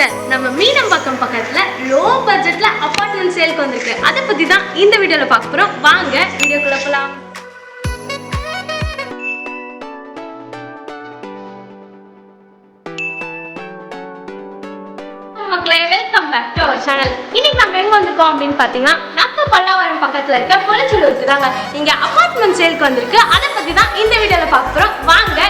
வாங்க நம்ம மீனம்பாக்கம் பக்கத்துல லோ பட்ஜெட்ல அப்பார்ட்மெண்ட் சேலுக்கு வந்திருக்கு. அதை பத்தி தான் இந்த வீடியோல பார்க்க போறோம். வாங்க வீடியோக்குள்ள போலாம். மக்களே welcome back to our channel இன்னைக்கு நம்ம எங்க வந்திருக்கோம் அப்படின்னு பாத்தீங்கன்னா நம்ம பல்லாவரம் பக்கத்துல இருக்க பொலிச்சலூருக்கு தாங்க. இங்க அபார்ட்மெண்ட் சேலுக்கு வந்திருக்கு. அதை பத்தி தான் இந்த வீடியோல பார்க்க போறோம். வாங்க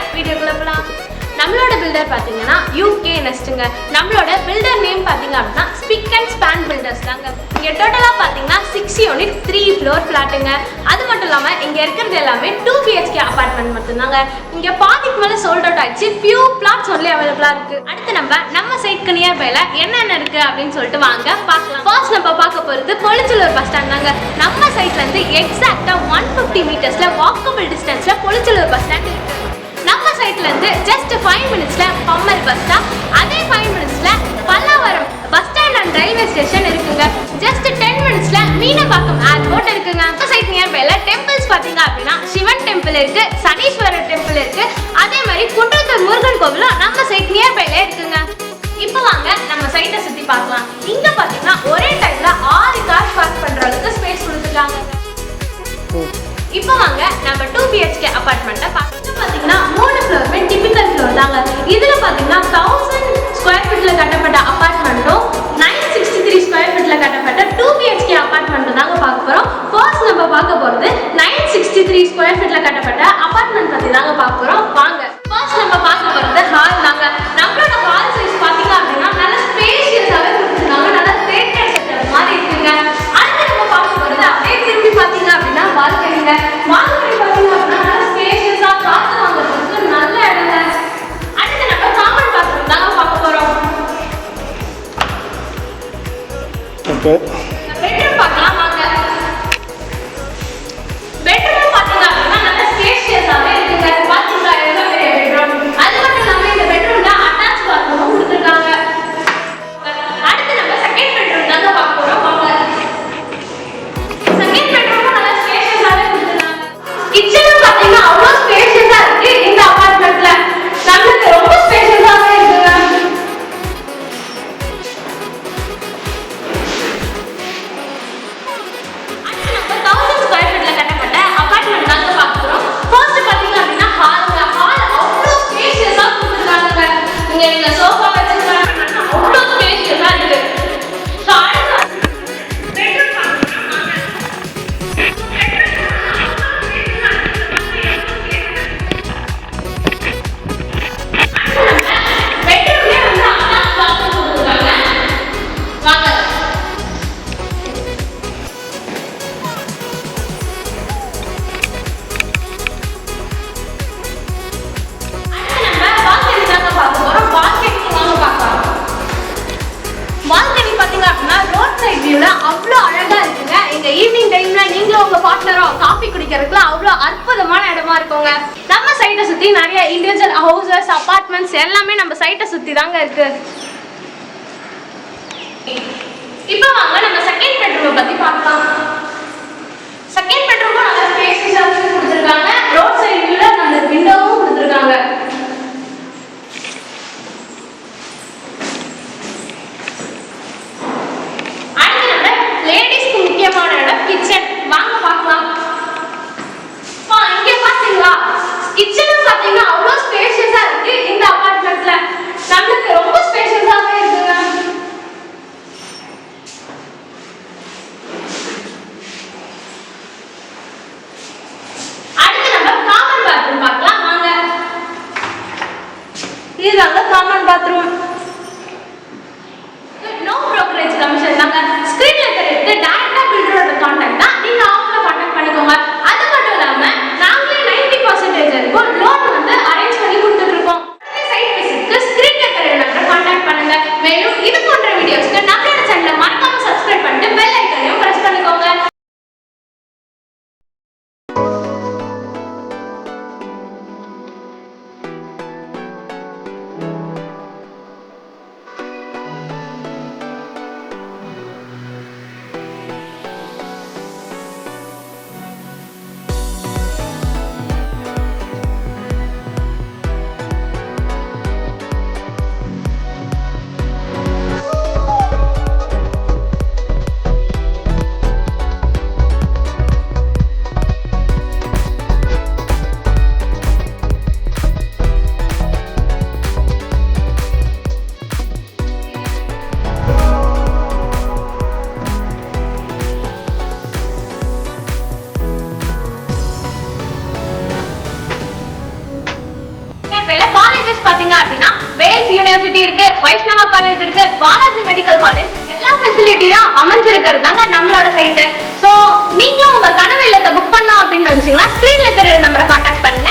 நம்மளோட பில்டர் பார்த்தீங்கன்னா யூகே நெஸ்ட்டுங்க நம்மளோட பில்டர் நேம் பார்த்தீங்க அப்படின்னா ஸ்பிக் அண்ட் ஸ்பேன் பில்டர்ஸ் தாங்க. இங்கே டோட்டலாக பார்த்தீங்கன்னா சிக்ஸ் யூனிட் த்ரீ ஃப்ளோர் ஃப்ளாட்டுங்க அது மட்டும் இல்லாமல் இங்கே இருக்கிறது எல்லாமே டூ பிஹெச்கே அப்பார்ட்மெண்ட் மட்டும்தாங்க. இங்கே பாதிக்கு மேலே சோல்ட் அவுட் ஆயிடுச்சு. ஃபியூ பிளாட்ஸ் ஒன்லி அவைலபிளாக இருக்குது அடுத்து நம்ம நம்ம சைட்க்கு நியர்பைல என்னென்ன இருக்குது அப்படின்னு சொல்லிட்டு வாங்க பார்க்கலாம். ஃபர்ஸ்ட் நம்ம பார்க்க போகிறது பொலிச்சலூர் பஸ் ஸ்டாண்ட் தாங்க. நம்ம சைட்லேருந்து எக்ஸாக்டாக ஒன் ஃபிஃப்டி மீட்டர்ஸில் வாக்கபிள் டிஸ்டன்ஸில் பொலிச்சலூர் பஸ் ஸ்டாண்ட் இருக்குது ஃபைவ் மினிட்ஸில் பம்மர் பஸ் ஸ்டாப் அதே ஃபைவ் மினிட்ஸில் Pallavaram bus stand and railway station இருக்குங்க. ஜஸ்ட் டென் மினிட்ஸில் மீனம்பாக்கம் ஏர்போர்ட் இருக்குங்க. நம்ம சைட் நியர்பையில் டெம்பிள்ஸ் பார்த்தீங்க அப்படின்னா சிவன் டெம்பிள் இருக்கு சனீஸ்வரர் டெம்பிள் இருக்கு. அதே மாதிரி குன்றத்தூர் முருகன் கோவிலும் நம்ம சைட் நியர்பைல இருக்குங்க. இப்போ வாங்க நம்ம சைட்டை சுற்றி பார்க்கலாம். இங்கே பார்த்தீங்கன்னா ஒரே பற்றி பார்க்க வாங்க. ஃபர்ஸ்ட் நம்ம பார்க்க போகிறது ஹால் தாங்க நம்மளோட ஹால் சைஸ் பார்த்தீங்க அப்படின்னா நல்ல ஸ்பேஷியஸாவே கொடுத்துருக்காங்க. நல்லா தேட்டர் செட்டப் மாதிரி இருக்குங்க. அடுத்து நம்ம பார்க்க போறது அப்படியே திரும்பி பார்த்தீங்க அப்படின்னா பால்கனிங்க பால்கனி பாத்தீங்க அப்படின்னா நல்லா ஸ்பேஷியஸாக காற்று வாங்குறதுக்கு நல்ல இடங்க. அடுத்து நம்ம காமன் பாத்ரூம் தாங்க பார்க்க போகிறோம் ஓகே. அவ்வளோ அழகா இருக்குங்க. இந்த ஈவினிங் டைம்ல நீங்களும் உங்க பார்ட்னரும் காஃபி குடிக்கிறதுக்குலாம் அவ்வளோ அற்புதமான இடமா இருக்குங்க. நம்ம சைட்டை சுத்தி நிறைய இண்டிவிஜுவல் ஹவுசஸ் அபார்ட்மெண்ட்ஸ் எல்லாமே நம்ம சைட்டை சுத்தி தாங்க இருக்கு. இப்போ வாங்க நம்ம செகண்ட் பெட்ரூமை பத்தி பார்க்கலாம். செகண்ட் এটা ডার্ক யூனிவர்சிட்டி இருக்கு வைஷ்ணவா காலேஜ் இருக்கு பாலாஜி மெடிக்கல் காலேஜ் எல்லா ஃபெசிலிட்டியும் அமைஞ்சிருக்கிறது தாங்க நம்மளோட சைட்டு ஸோ நீங்களும் உங்க கனவு இல்லத்தை புக் பண்ணலாம் அப்படின்னு நினைச்சீங்கன்னா ஸ்கிரீன்ல தெரிய நம்பரை கான்டாக்ட் பண்ணுங்க.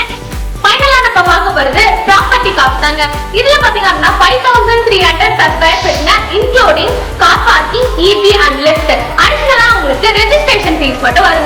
ஃபைனலா நம்ம பார்க்க போறது ப்ராப்பர்ட்டி காஸ்ட் தாங்க. இதுல பாத்தீங்க அப்படின்னா five thousand three hundred per square including car parking EB and lift அடிஷனலா உங்களுக்கு ரெஜிஸ்ட்ரேஷன் ஃபீஸ் மட்டும் வரும்